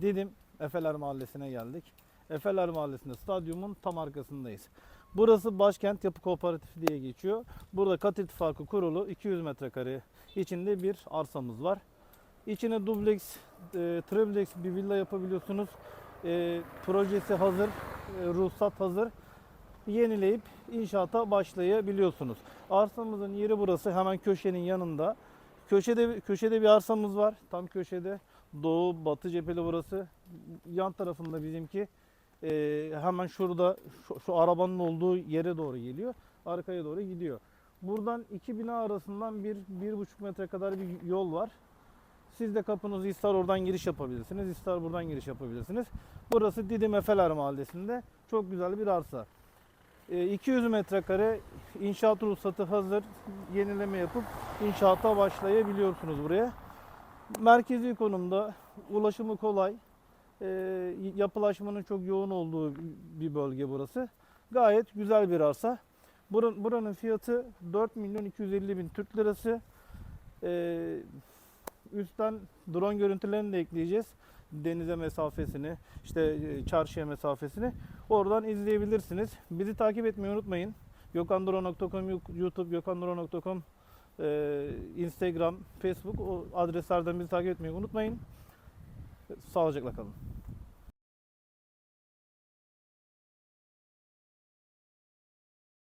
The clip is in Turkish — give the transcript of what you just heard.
Didim Efeler Mahallesi'ne geldik. Efeler Mahallesi'nde stadyumun tam arkasındayız. Burası Başkent Yapı Kooperatifi diye geçiyor. Burada kat ittifakı kurulu 200 metrekare içinde bir arsamız var. İçine dubleks, e, triplex bir villa yapabiliyorsunuz. E, projesi hazır, e, ruhsat hazır. Yenileyip inşaata başlayabiliyorsunuz. Arsamızın yeri burası hemen köşenin yanında. Köşede köşede bir arsamız var. Tam köşede. Doğu batı cepheli burası. Yan tarafında bizimki. Ee, hemen şurada şu, şu arabanın olduğu yere doğru geliyor. Arkaya doğru gidiyor. Buradan iki bina arasından bir, bir buçuk metre kadar bir yol var. Siz de kapınızı ister oradan giriş yapabilirsiniz, ister buradan giriş yapabilirsiniz. Burası Didim Efeler Mahallesi'nde çok güzel bir arsa. Ee, 200 metrekare inşaat ruhsatı hazır. Yenileme yapıp inşaata başlayabiliyorsunuz buraya. Merkezi konumda, ulaşımı kolay. Ee, yapılaşmanın çok yoğun olduğu bir bölge burası. Gayet güzel bir arsa. Buranın, buranın fiyatı 4 milyon 250 bin Türk lirası. Ee, üstten drone görüntülerini de ekleyeceğiz. Denize mesafesini, işte e, çarşıya mesafesini oradan izleyebilirsiniz. Bizi takip etmeyi unutmayın. gökandro.com YouTube, gökandro.com e, Instagram, Facebook o adreslerden bizi takip etmeyi unutmayın. Sağlıcakla kalın.